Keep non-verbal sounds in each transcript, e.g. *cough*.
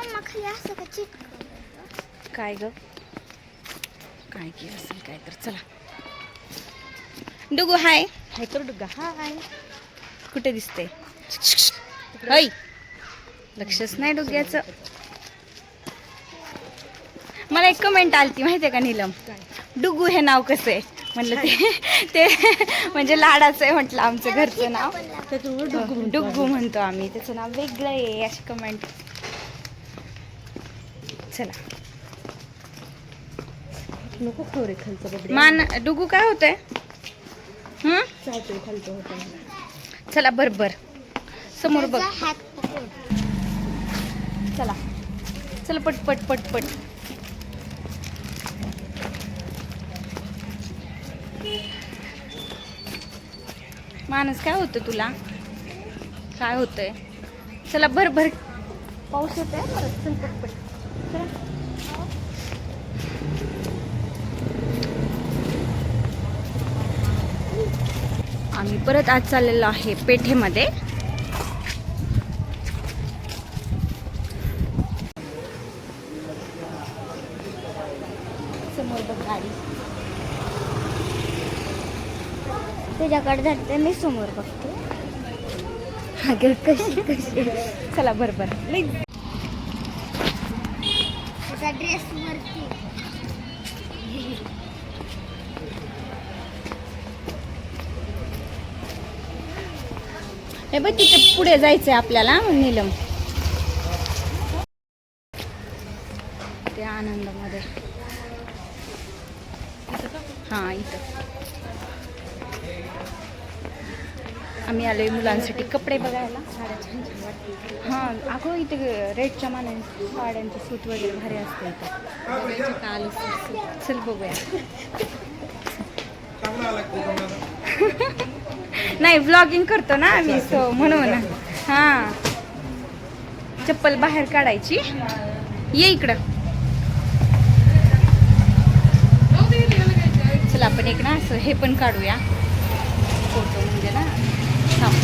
Mamma खाली असं का चिटकवलं काय ग काय की असेल काय तर चला डुगू हाय हाय तर डुगा हाय कुठे दिसते हाय लक्षच नाही डुग्याचं मला एक कमेंट आलती माहितीये का नीलम डुगू हे नाव कसं आहे म्हणलं ते ते म्हणजे लाडाचं आहे म्हटलं आमचं घरचं नाव डुग्गू म्हणतो आम्ही त्याचं नाव वेगळं आहे अशी कमेंट चला. नको खाऊ रे खालचं मान डुगू काय होतंय? हं? चालतोय खालचं होतं चला बर बर. समोर बघ. त्याचा हात पकड चला. चला पट पट पट पट. माणूस काय होतं तुला? काय होतंय? चला भर भर पाऊस येतोय? परत चल पट पट. आम्ही परत आज चाललेलो आहे पेठेमध्ये. समोर बघ गाडी. तुझ्याकडे धरते मी समोर बघते. अगं कशी कशी? चला बरोबर माझा ड्रेस वरती. हे बघ तिथे पुढे जायचंय आपल्याला नीलम. ते आनंदामध्ये. हा इथं. आम्ही आलो आहे मुलांसाठी कपडे बघायला. साड्या छान छान वाटतील हां अगं इथे रेटच्या मानाने साड्यांचं सूट वगैरे भारी असतं इथं. चल बघूया. नाही व्लॉगिंग करतो ना आम्ही सो म्हणून. हां. चप्पल बाहेर काढायची. ये इकडं. चला आपण एक ना असं हे पण काढूया. थांब.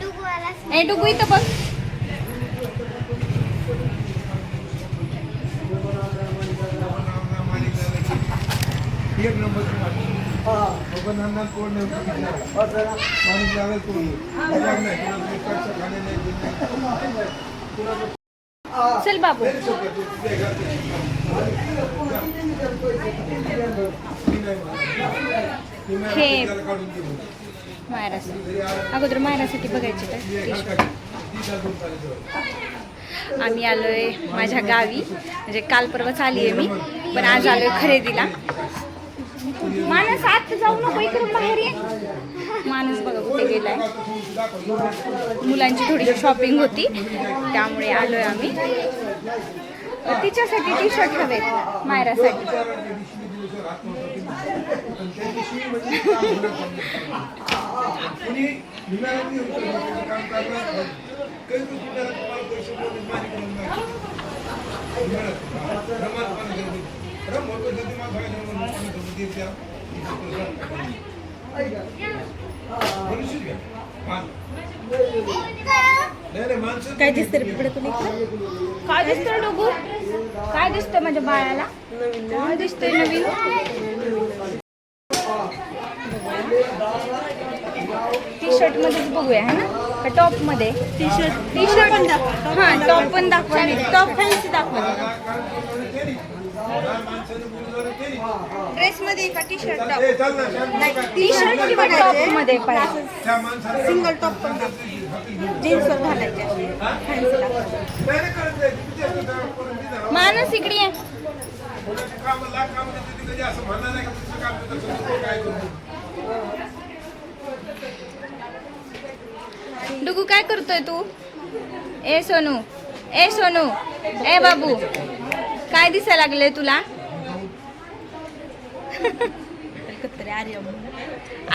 डुगवाला ए डुगू इथं बघ एक नंबरची माती बाबा नाना कोण नाही माणूस लागेल तो येईल. बघा नाही, कोणाचं काही पैसा खाणे नाही, देणे नाही. कोणाचं चल बाबू. हे. मायरास अगोदर मायरासाठी बघायचे का? आम्ही आलोय माझ्या गावी. म्हणजे काल परवाच आली आहे मी पण आज आलोय खरेदीला. माणूस आत जाऊ नको इकडून बाहेर ये. माणूस बघा कुठे गेलाय. मुलांची थोडीशी शॉपिंग होती त्यामुळे आलोय आम्ही. तिच्यासाठी टी शर्ट हवेत मायरासाठी. *laughs* काय दिसतं रे पुढे कोणी काय दिसतंय डोगू? काय दिसतंय माझ्या बाळाला? काय दिसतंय नवीन? टी शर्ट मध्येच बघूया है ना? का टॉपमध्ये? टी शर्ट टी शर्ट पण दाखवा. हा टॉप पण दाखवा. टॉप फॅन्सी दाखवा. ड्रेस मध्ये का टी शर्ट. टी शर्ट टॉपमध्ये पाहिजे सिंगल टॉप पण. जीन्स वर घालायचे. मानस इकडे करतो. डुगू काय करतोय तू? ए सोनू. ए सोनू. ए बाबू. काय दिसायला लागले तुला? आर्यम.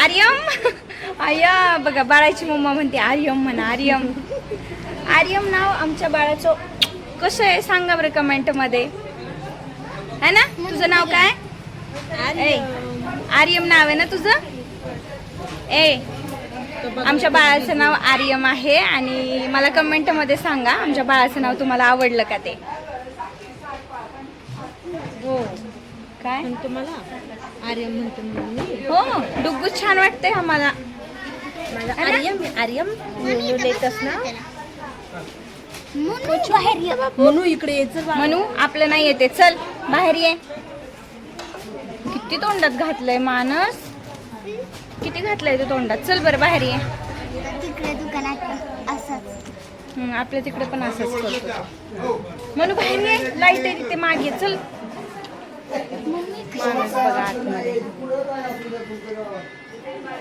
आर्यम? आया बघा बाळाची मम्मा म्हणते आर्यम म्हणा आर्यम. आर्यम नाव आमच्या बाळाचं कसं आहे सांगा बरं कमेंटमध्ये. है ना? तुझं नाव काय? आर्यम. नाव आहे ना तुझं? ए आमच्या बाळाचं नाव आर्यम आहे आणि मला कमेंटमध्ये सांगा आमच्या बाळाचं नाव तुम्हाला आवडलं का ते? हो. काय? म्हणतो मला? आर्यम म्हणतो मी हो डुग्गू छान वाटतंय आम्हाला. माझा आर्यम आर्यम. म्हणू लेतस ना. बाहेर ये. म्हणू इकडे यायचं. म्हणू आपलं नाही येते. चल बाहेर ये. किती तोंडात घातलंय मानस? किती घातलंय ते तोंडात? चल बरं बाहेर ये. तिकडे दुकानात असंच. हम्म, आपल्या तिकडे पण असंच करतो. म्हणू बाहेर ये. लाइट आहे तिथे मागे. चल. मानस बघा आतमध्ये.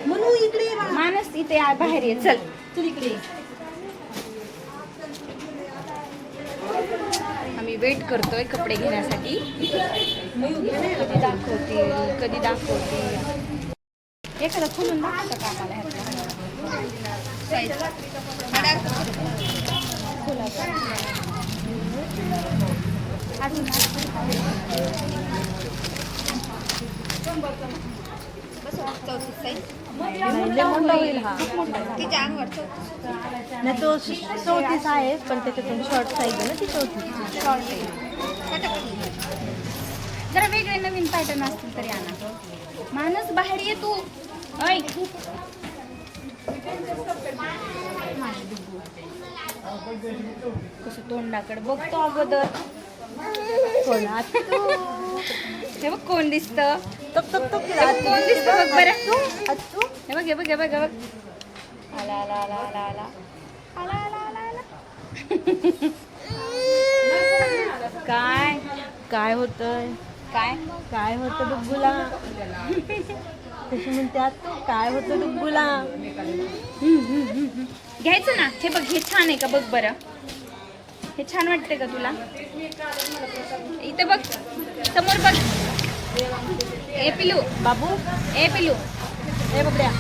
म्हणू इकडे मानस इथे बाहेर ये चल. इकडे आम्ही वेट करतोय कपडे घेण्यासाठी. कधी दाखवतील कधी दाखवतील एखादा खोलून दाखवता का आम्हाला ह्यातला? खोला बरं. अजून नाही तो चौतीस आहे पण त्याच्यातून शॉर्ट साईज आहे ना ती चौतीस जरा वेगळे नवीन पॅटर्न असतील तरी आणा. माणूस बाहेर ये तू ऐ कसं तोंडाकडे बघतो अगोदर. कोणात? हे बघ कोण दिसतं. तप तप तप. बघ बरं. हे बघ हे बघ हे बघ हे बघ. आला आला आला आला आला. आला आला आला आला. काय? काय होतंय? काय? काय होतं डुग्गूला? कशी म्हणतात काय होतं डुग्गूला? घ्यायचं ना. हे बघ हे छान आहे का? बघ बरं. हे छान वाटते का तुला? इथे बघ. समोर बघ. ए पिलू बाबू ए पिलू ए बबड्या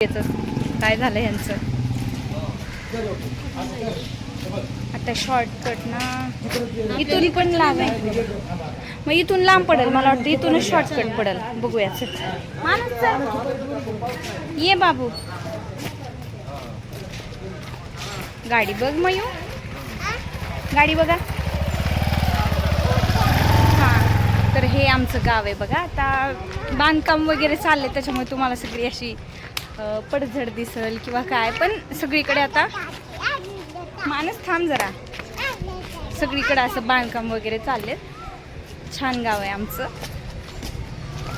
याचं काय झालं ह्यांचं आता शॉर्टकट ना. इथून पण लांब आहे. मग इथून लांब पडेल मला वाटतं इथूनच शॉर्टकट पडेल. बघूया चल मानस चल. ये बाबू. गाडी बघ मयू. गाडी बघा. हां तर हे आमचं गाव आहे बघा. आता बांधकाम वगैरे चाललं आहे त्याच्यामुळे तुम्हाला सगळी अशी पडझड दिसल किंवा काय. पण सगळीकडे आता माणूस थांब जरा. सगळीकडे असं बांधकाम वगैरे चालले छान गाव आहे आमचं.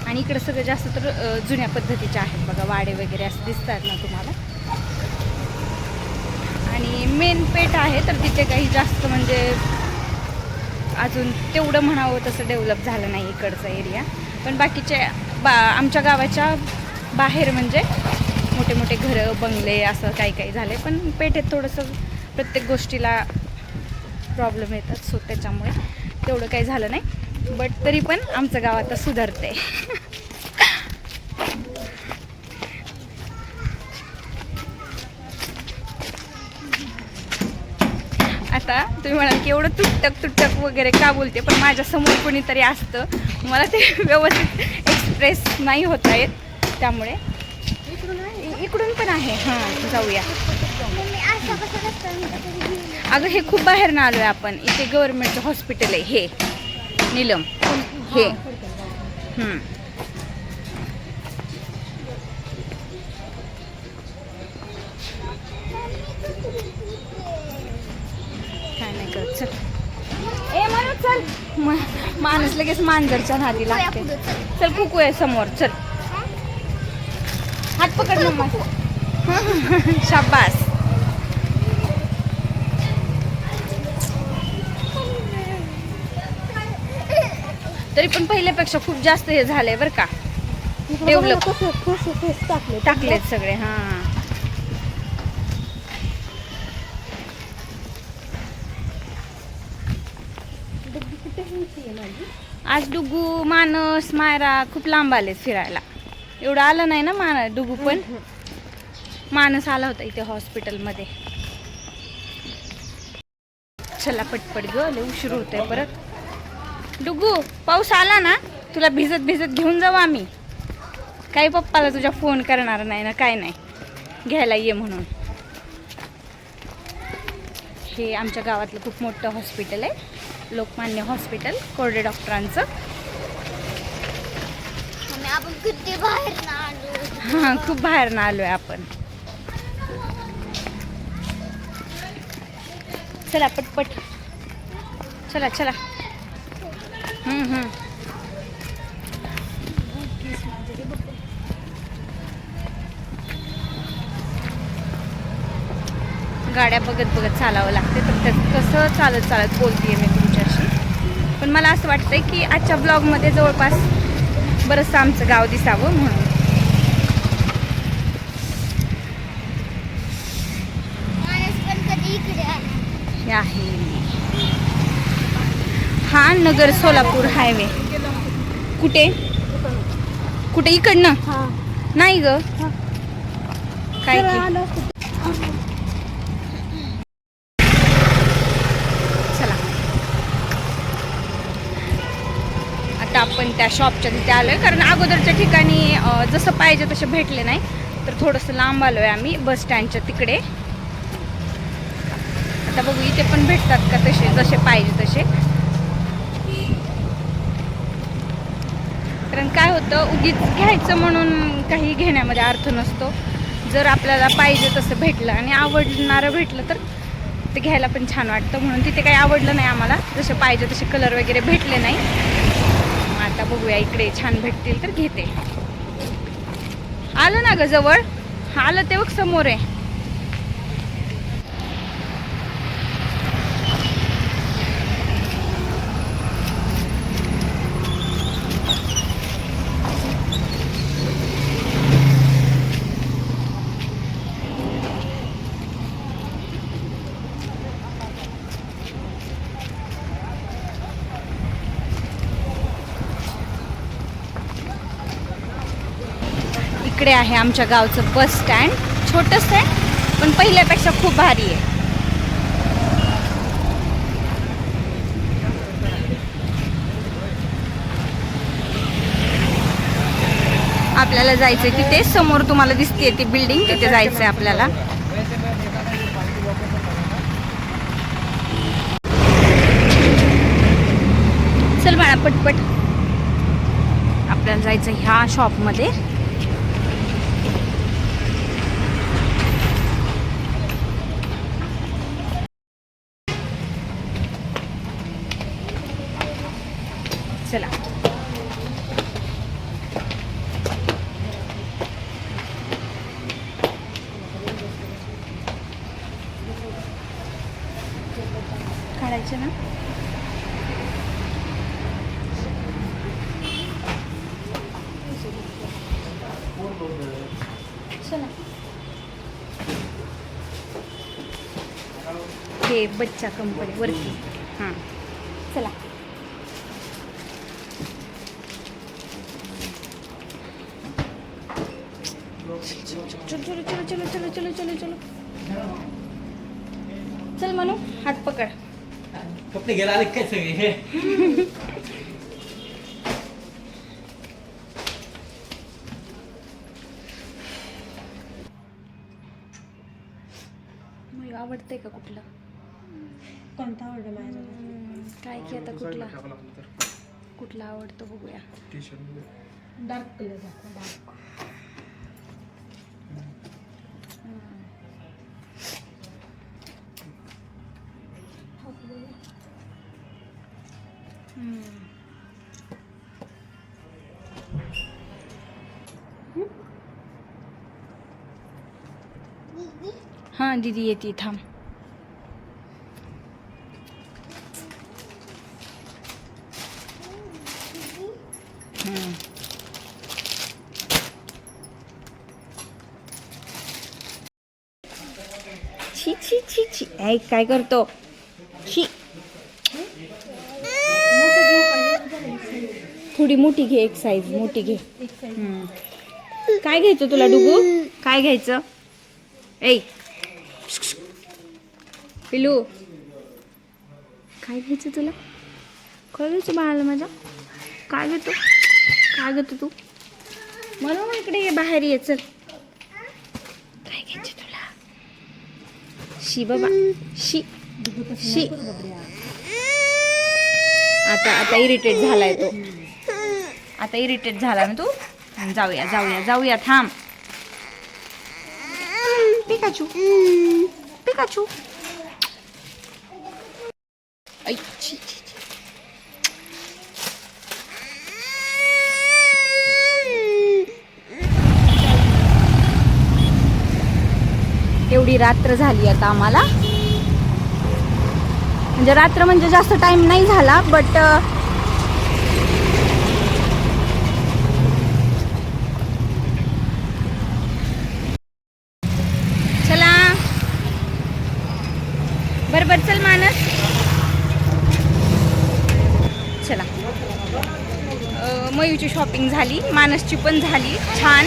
आणि इकडं सगळं जास्त तर जुन्या पद्धतीचे आहेत बघा. वाडे वगैरे असं दिसतात ना तुम्हाला. आणि मेन पेठ आहे तर तिथे काही जास्त म्हणजे अजून तेवढं म्हणावं तसं डेव्हलप झालं नाही इकडचा एरिया पण बाकीच्या बा आमच्या गावाच्या बाहेर म्हणजे मोठे मोठे घरं बंगले असं काही काही झाले. पण पेठेत थोडंसं प्रत्येक गोष्टीला प्रॉब्लेम येतात सो त्याच्यामुळे तेवढं काही झालं नाही. बट तरी पण आमचं गाव आता सुधारते *laughs* आता तुम्ही म्हणाल की एवढं तुटक तुटक वगैरे का बोलते? पण माझ्यासमोर कोणीतरी असतं. मला ते *laughs* व्यवस्थित एक्सप्रेस नाही होता येत. त्यामुळे इकडून पण आहे. हां जाऊया. अगं हे खूप बाहेर ना आलोय आपण. इथे गव्हर्नमेंटचं हॉस्पिटल आहे. हे. नीलम. हे. चल. ए म्हणून चल. माणूस लगेच मांजरच्या नादी लागते. चल. कुकू आहे समोर चल. हात पकड मम्मा शाबास. तरी पण पहिल्यापेक्षा खूप जास्त हे झालंय बरं का. डेव्हलप टाकले टाकलेत सगळे हा. आज डुगू मानस मायरा खूप लांब आले फिरायला. एवढं आलं नाही ना मान डुगू पण? मानस आला होता इथे हॉस्पिटलमध्ये. चला पटपट ग लय उशीर आहे परत. डुगू पाऊस आला ना तुला भिजत भिजत घेऊन जाऊ आम्ही. काही पप्पाला तुझ्या फोन करणार नाही ना काय नाही. घ्यायला ये म्हणून. हे आमच्या गावातलं खूप मोठं हॉस्पिटल आहे. लोकमान्य हॉस्पिटल कोरडे डॉक्टरांचं. बाहेर ना आलो. हां खूप बाहेर ना आलोय आपण. चला पटपट. चला चला. हम्म, हम्म. गाड्या बघत बघत चालावं लागते तर त्या कसं चालत चालत बोलतीये मी पण मला असं वाटतंय की आजच्या ब्लॉगमध्ये जवळपास बरंचसं आमचं गाव दिसावं म्हणून. हे आहे. हा नगर सोलापूर हायवे कुठे? कुठे? इकडनं? नाही ग. काय की? चला पण त्या शॉपच्या तिथे आलोय. कारण अगोदरच्या ठिकाणी जसं पाहिजे तसे भेटले नाही. तर थोडंसं लांब आलो आहे आम्ही बस स्टँडच्या तिकडे. आता बघू इथे पण भेटतात का तसे जसे पाहिजे तसे. कारण काय होतं उगीच घ्यायचं म्हणून काही घेण्यामध्ये अर्थ नसतो. जर आपल्याला पाहिजे तसं भेटलं आणि आवडणारं भेटलं तर ते घ्यायला पण छान वाटतं. म्हणून तिथे काही आवडलं नाही आम्हाला. जसे पाहिजे तसे कलर वगैरे भेटले नाही. आता बघूया इकडे छान भेटतील तर घेते. आलं ना ग जवळ? आलं ते बघ समोर आहे. इकडे आहे आमच्या गावचं बस स्टँड. छोटंसं आहे पण पहिल्यापेक्षा खूप भारी आहे. आपल्याला जायचंय तिथे. समोर तुम्हाला दिसते ती बिल्डिंग तिथे जायचंय आपल्याला. चल बाळा पटपट. आपल्याला जायचं ह्या शॉपमध्ये काढायचे ना हे बच्चा कंपनी वरती हां चला चलो चलो चलो चलो चलो चलो चलो चल म्हणू हात पकड कपडे घ्यायला आले काय सगळे हे? मग आवडतंय का कुठलं? कोणता आवडला माझ्या काय की आता कुठला? कुठला आवडतो बघूया. डार्क कलर दाखवा डार्क हां दीदी येते थांब. छी छी छी छी ऐ काय करतो छी थोडी मोठी घे एक साईज मोठी घे. काय घ्यायचं तुला डुगू काय घ्यायचं ऐ पिलू. काय घ्यायचं तुला? काय घ्यायचं बाळाला माझ्या काय घेतो काय घेतो तू मला मग इकडे ये बाहेर ये चल. काय घ्यायचं तुला? शी बाबा शी शी. आता आता इरिटेट झालाय तो. आता इरिटेट झाला ना तू? जाऊया जाऊया जाऊया थांब. पिकाचू. पिकाचू. ऐ, छी. एवढी रात्र झाली आता आम्हाला म्हणजे रात्र म्हणजे जास्त टाइम नाही झाला बट चला बरोबर चल मानस चला मयूची शॉपिंग झाली मानसची पण झाली. छान.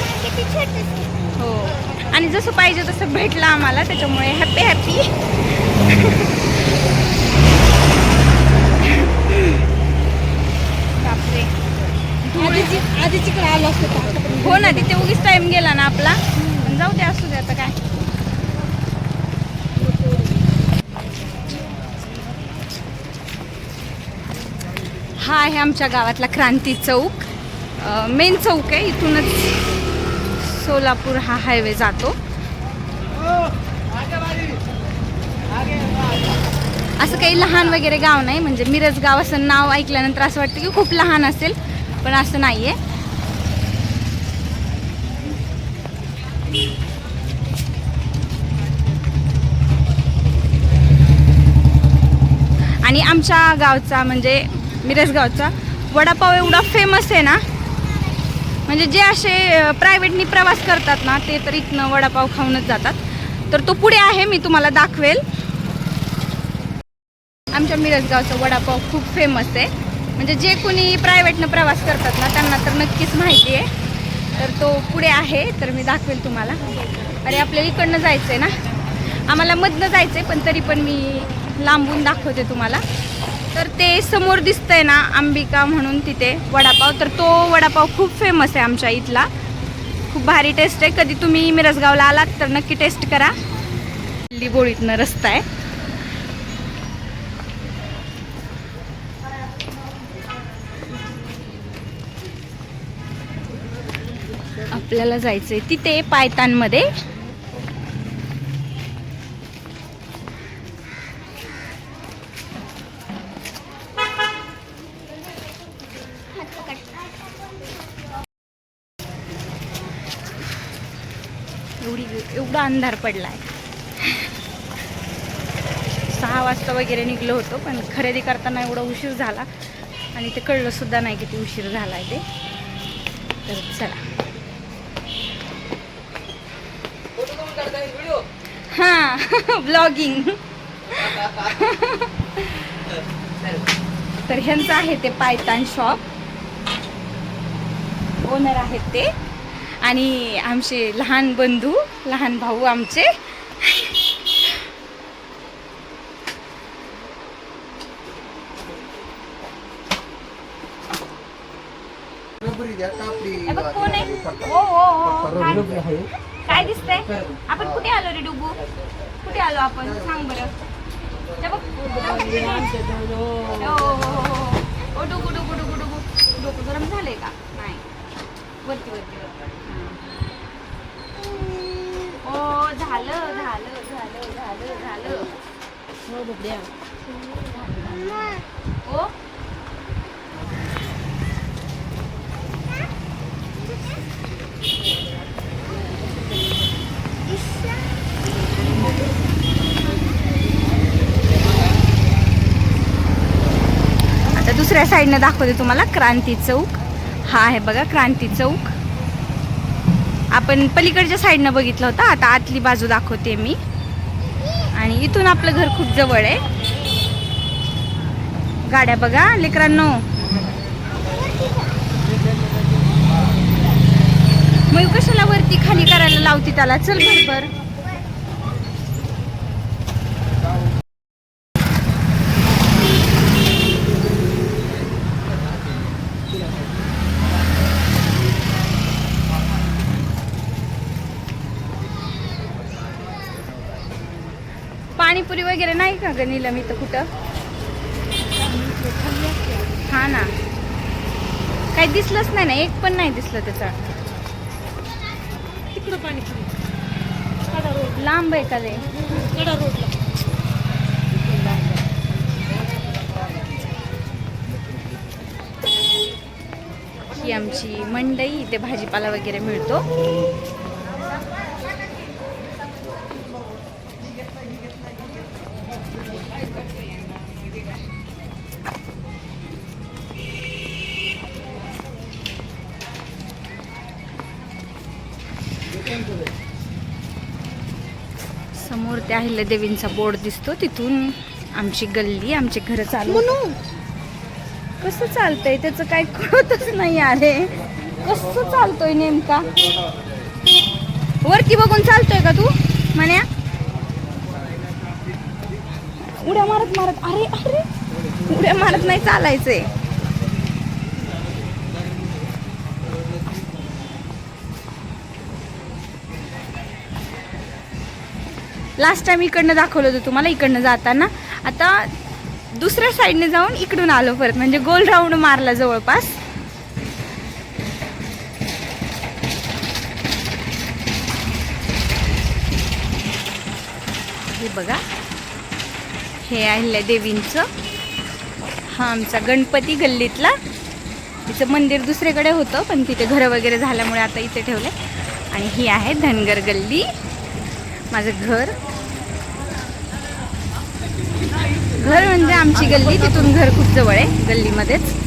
हो. आणि जसं पाहिजे तसं भेटलं आम्हाला त्याच्यामुळे हॅपी हॅपी बापरे. आधीची आधीचीकडे आलो असतो? हो ना तिथे उगीच टाइम गेला ना आपला. जाऊ दे असू दे आता काय. हा आहे आमच्या गावातला क्रांती चौक. मेन चौक आहे इथूनच सोलापूर हा हायवे जातो. असं काही लहान वगैरे गाव नाही म्हणजे मिरज गाव असं नाव ऐकल्यानंतर असं वाटतं की खूप लहान असेल पण असं नाही आहे आणि आमच्या गावचा म्हणजे मिरजगावचा. वडापाव एवढा फेमस आहे ना? म्हणजे जे असे प्रायव्हेटनी प्रवास करतात ना ते तर इथनं वडापाव खाऊनच जातात. तर तो पुढे आहे मी तुम्हाला दाखवेल. आमच्या मिरजगावचा वडापाव खूप फेमस आहे. म्हणजे जे कोणी प्रायव्हेटनं प्रवास करतात ना त्यांना तर नक्कीच माहिती आहे. तर तो पुढे आहे तर मी दाखवेल तुम्हाला. अरे आपल्याला इकडनं जायचं आहे ना? आम्हाला मधनं जायचं आहे पण तरी पण मी लांबून दाखवते तुम्हाला. तर ते समोर दिसतंय ना अंबिका म्हणून तिथे वडापाव. तर तो वडापाव खूप फेमस आहे आमच्या इथला. खूप भारी टेस्ट आहे. कधी तुम्ही मिरजगावला आलात तर नक्की टेस्ट करा. दिल्ली बोळीतनं रस्ता आहे. आपल्याला जायचंय तिथे पायतानमध्ये. एवढी एवढा अंधार पडलाय. सहा वाजता वगैरे निघलो होतो पण खरेदी करताना एवढा उशीर झाला आणि ते कळलं सुद्धा नाही किती उशीर झाला आहे ते. तर चला. हां ब्लॉगिंग. तर ह्यांचं आहे ते पायतान शॉप. ओनर आहेत ते. आणि आमचे लहान बंधू लहान भाऊ आमचे. बघ कोण आहे? हो हो हो. काय- काय दिसतंय? आपण कुठे आलो रे डुबू? कुठे आलो आपण? सांग बरं. हे बघ हो, हो, हो, हो, हो. ओ डुगू डुगू डुगू डुगू डोकं गरम झालंय का? नाही. वरती वरती वरती. हो झालं झालं झालं झालं झालं. हो ओ हो? आता दुसऱ्या साईडनं दाखवते तुम्हाला क्रांती चौक. हा आहे बघा क्रांती चौक. आपण पलीकडच्या साईडनं बघितलं होतं. आता आतली बाजू दाखवते मी. आणि इथून आपलं घर खूप जवळ आहे. गाड्या बघा लेकरांनो. मग कशाला वरती खाली करायला लावते त्याला? चल बरोबर पाणीपुरी वगैरे नाही का ग नीलम इथं कुठं? हा ना. काही दिसलंच नाही ना एक पण नाही दिसलं त्याचा. तिकडं पाणीपुरी. लांब आहे का रोडला. ही आमची मंडई इथे भाजीपाला वगैरे मिळतो. समोर त्या अहिल्यादेवींचा बोर्ड दिसतो. तिथून आमची गल्ली आमचे घर चालू कसं चालतंय? त्याचं काय कळतच नाही अरे कसं चालतोय नेमका? वरती बघून चालतोय का तू म्हण्या उड्या मारत मारत अरे अरे! उड्या मारत नाही चालायचंय. लास्ट टाइम इकडनं दाखवलं होतं तुम्हाला इकडनं जाताना. आता दुसऱ्या साईडने जाऊन इकडून आलो परत. म्हणजे गोल राऊंड मारला जवळपास. हे बघा. हे आहे देवींचं. हा आमचा गणपती गल्लीतला. तिचं मंदिर दुसरीकडे होतं पण तिथे घरं वगैरे झाल्यामुळे आता इथे ठेवले आणि ही आहे धनगर गल्ली. माझं घर. घर म्हणजे आमची गल्ली तिथून घर खूप जवळ आहे गल्लीमध्येच.